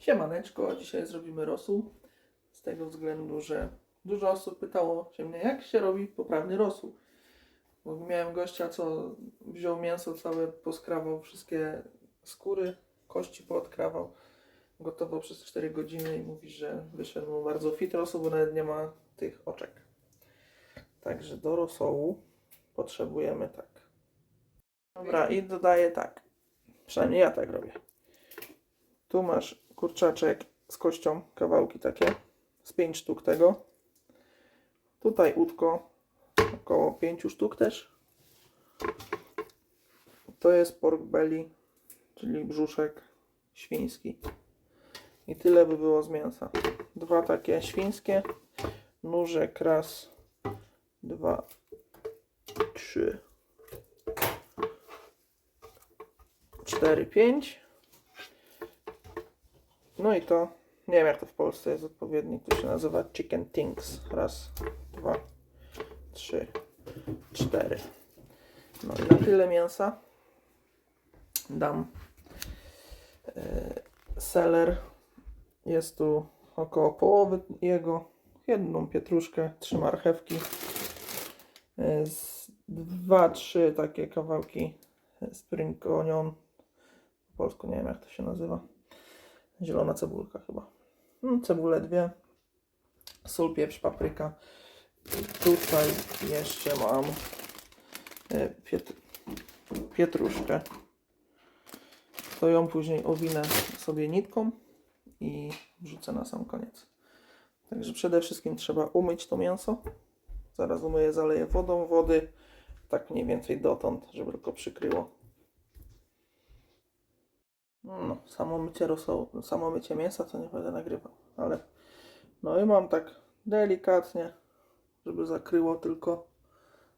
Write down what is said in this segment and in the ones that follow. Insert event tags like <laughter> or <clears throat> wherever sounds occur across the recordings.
Siemaneczko, dzisiaj zrobimy rosół. Z tego względu, że dużo osób pytało się mnie, jak się robi poprawny rosół. Bo miałem gościa, co wziął mięso całe, poskrawał wszystkie skóry, kości poodkrawał, gotował przez 4 godziny i mówi, że wyszedł mu bardzo fit rosół, bo nawet nie ma tych oczek. Także do rosołu potrzebujemy tak. Dobra, i dodaję tak. Przynajmniej ja tak robię. Tu masz kurczaczek z kością, kawałki takie, z 5 sztuk tego. Tutaj udko, około 5 sztuk też. To jest pork belly, czyli brzuszek świński. I tyle by było z mięsa. Dwa takie świńskie, nóżek raz, dwa, trzy, cztery, pięć. No i to, nie wiem jak to w Polsce jest odpowiednik, to się nazywa chicken things. Raz, dwa, trzy, cztery. No i na tyle mięsa dam e, seler. Jest tu około połowy jego, jedną pietruszkę, trzy marchewki, e, z dwa, trzy takie kawałki spring onion. Po polsku nie wiem jak to się nazywa. Zielona cebulka chyba. No, cebulę dwie. Sól, pieprz, papryka. Tutaj jeszcze mam e, piet, pietruszkę. To ją później owinę sobie nitką i wrzucę na sam koniec. Także przede wszystkim trzeba umyć to mięso. Zaraz umyję, zaleję wodą wody. Tak mniej więcej dotąd, żeby tylko przykryło. No, samo mycie rosołu, samo mycie mięsa to nie będę nagrywał, ale no i mam tak delikatnie, żeby zakryło tylko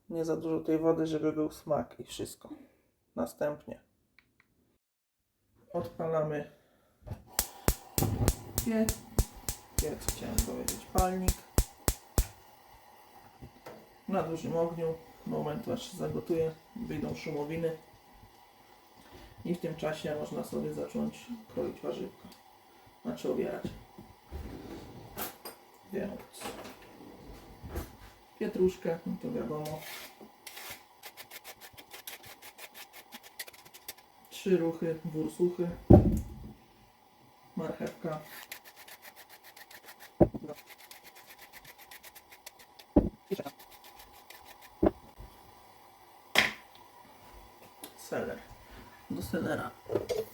nie za dużo tej wody, żeby był smak i wszystko. Następnie odpalamy piec, piec chciałem powiedzieć, palnik. Na dużym ogniu, moment aż się zagotuje, wyjdą szumowiny i w tym czasie można sobie zacząć kroić warzywka, znaczy obierać. Więc pietruszkę, no to wiadomo. Trzy ruchy, wór suchy, marchewka. Seler. Do selera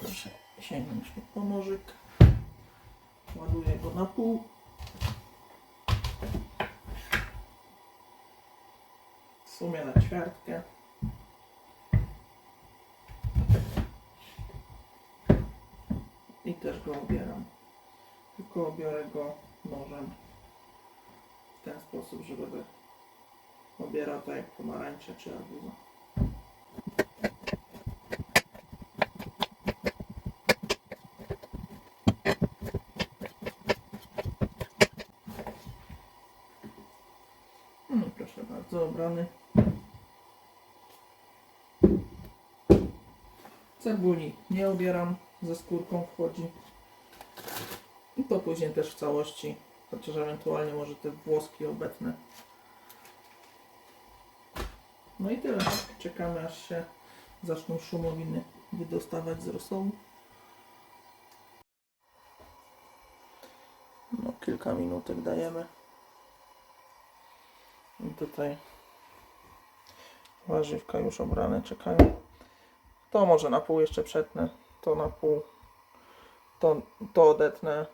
proszę sięgnąć po nożyk. Ładuję go na pół. W sumie na ćwiartkę. I też go obieram. Tylko obiorę go nożem w ten sposób, że będę obierał tak jak pomarańcze czy arbuza. No proszę bardzo, obrany. Cebuli nie obieram, ze skórką wchodzi. I to później też w całości, chociaż ewentualnie może te włoski obetnę. No i tyle. Czekamy aż się zaczną szumowiny wydostawać z rosołu. No kilka minutek dajemy. I tutaj warzywka już obrane czekają. To może na pół jeszcze przetnę, to na pół, to, to odetnę,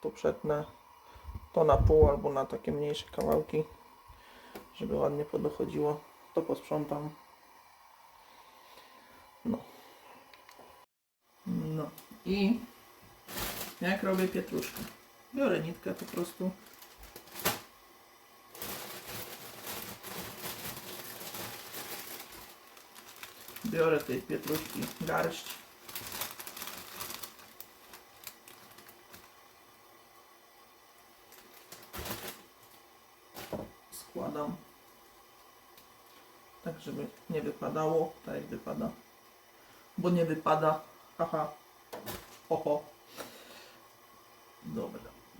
tu przetnę, to na pół albo na takie mniejsze kawałki, żeby ładnie podochodziło. To posprzątam. No. No i jak robię pietruszkę? Biorę nitkę po prostu. Biorę tej pietruszki garść. Składam. Tak, żeby nie wypadało, tak jak wypada. Bo nie wypada. Haha. Oho.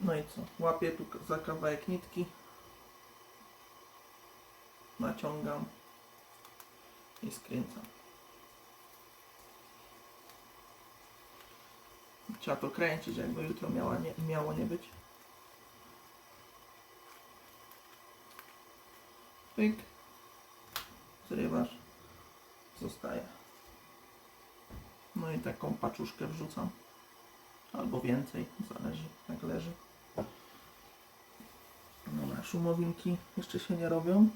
No i co? Łapię tu za kawałek nitki. Naciągam i skręcam. Trzeba to kręcić, jakby jutro miała nie, miało nie być. Pyk. Zrywasz. Zostaje. No i taką paczuszkę wrzucam. Albo więcej, zależy jak leży. Dobra, szumowinki jeszcze się nie robią.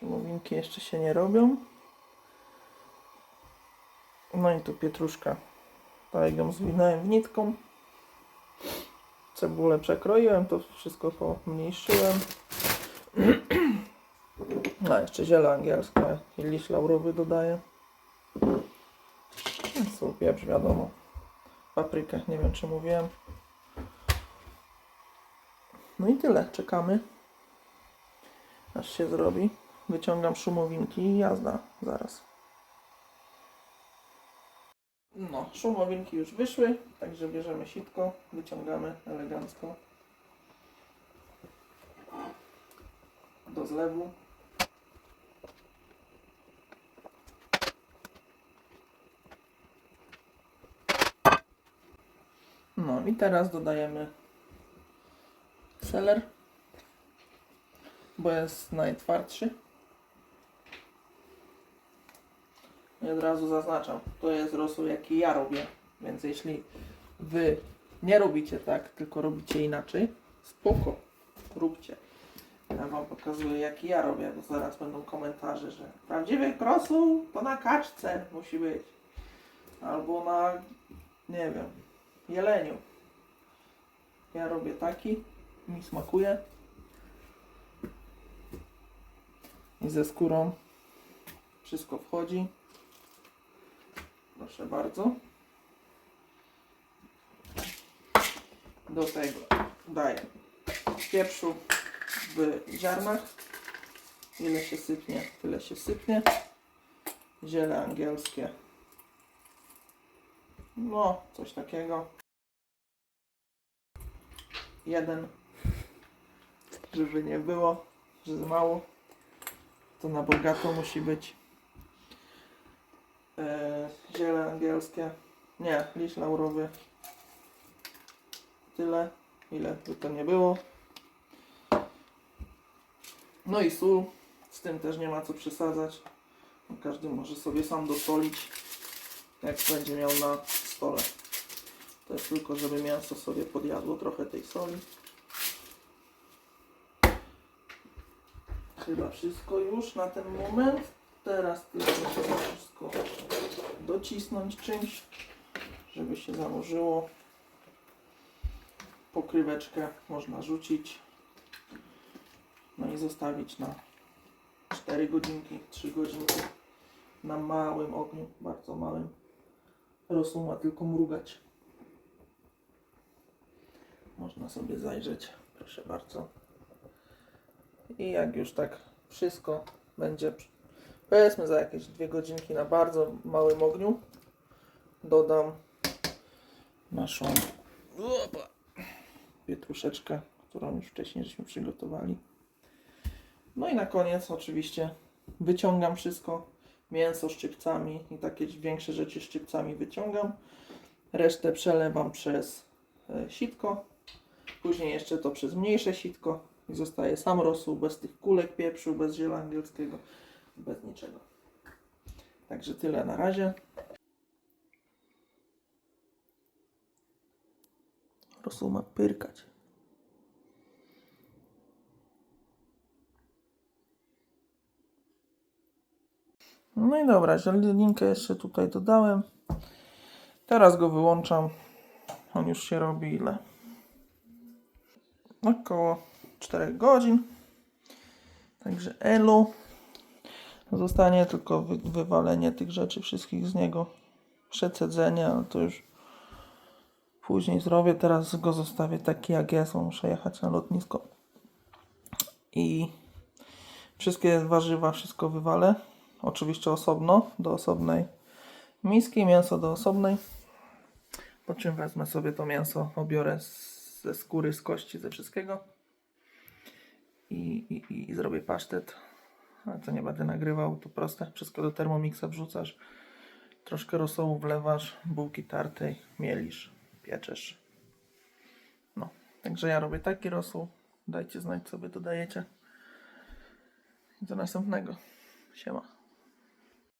Szumowinki jeszcze się nie robią. No i tu pietruszka. Tak ją zwinąłem w nitką. Cebulę przekroiłem, to wszystko pomniejszyłem. <clears throat> A jeszcze ziele angielskie i liść laurowy dodaję. Sól, pieprz, wiadomo. Paprykę, nie wiem czy mówiłem. No i tyle, czekamy. Aż się zrobi. Wyciągam szumowinki i jazda zaraz. No, szumowinki już wyszły, także bierzemy sitko, wyciągamy elegancko do zlewu. No i teraz dodajemy seler, bo jest najtwardszy. I od razu zaznaczam, to jest rosół jaki ja robię, więc jeśli wy nie robicie tak, tylko robicie inaczej, spoko, róbcie. Ja wam pokazuję jaki ja robię, bo zaraz będą komentarze, że prawdziwy rosół to na kaczce musi być. Albo na, nie wiem, jeleniu. Ja robię taki, mi smakuje. I ze skórą wszystko wchodzi. Proszę bardzo. Do tego daję pieprzu w ziarnach. Ile się sypnie, tyle się sypnie. Ziele angielskie. No, coś takiego. Jeden. Żeby nie było, że za mało. To na bogato musi być. E, ziele angielskie. Nie, liść laurowy. Tyle, ile by to nie było. No i sól. Z tym też nie ma co przesadzać. Każdy może sobie sam dosolić, jak będzie miał na stole. To jest tylko, żeby mięso sobie podjadło trochę tej soli. Chyba wszystko już na ten moment. Teraz tylko trzeba wszystko docisnąć czymś, żeby się założyło. Pokryweczkę można rzucić. No i zostawić na 4 godzinki, 3 godzinki na małym ogniu, bardzo małym. Rosół ma tylko mrugać. Można sobie zajrzeć, proszę bardzo. I jak już tak wszystko będzie, powiedzmy za jakieś dwie godzinki na bardzo małym ogniu, dodam naszą opa, pietruszeczkę, którą już wcześniej żeśmy przygotowali. No i na koniec oczywiście wyciągam wszystko, mięso szczypcami i takie większe rzeczy szczypcami wyciągam. Resztę przelewam przez e, sitko, później jeszcze to przez mniejsze sitko i zostaje sam rosół bez tych kulek pieprzu, bez ziela angielskiego, bez niczego. Także tyle na razie. Rosół ma pyrkać. No i dobra, zielinkę jeszcze tutaj dodałem. Teraz go wyłączam. On już się robi ile? Około 4 godzin. Także elu. Zostanie tylko wy wywalenie tych rzeczy wszystkich z niego. Przecedzenie, ale to już później zrobię. Teraz go zostawię taki jak jest. bo Muszę jechać na lotnisko. I wszystkie warzywa, wszystko wywalę. Oczywiście osobno, do osobnej miski, mięso do osobnej. Po czym wezmę sobie to mięso, obiorę ze skóry, z kości, ze wszystkiego. I, i, i zrobię pasztet. To nie będę nagrywał, to proste. Wszystko do Thermomixa wrzucasz. Troszkę rosołu wlewasz, bułki tartej, mielisz, pieczesz. No, także ja robię taki rosół. Dajcie znać, co wy dodajecie. I do następnego. Siema.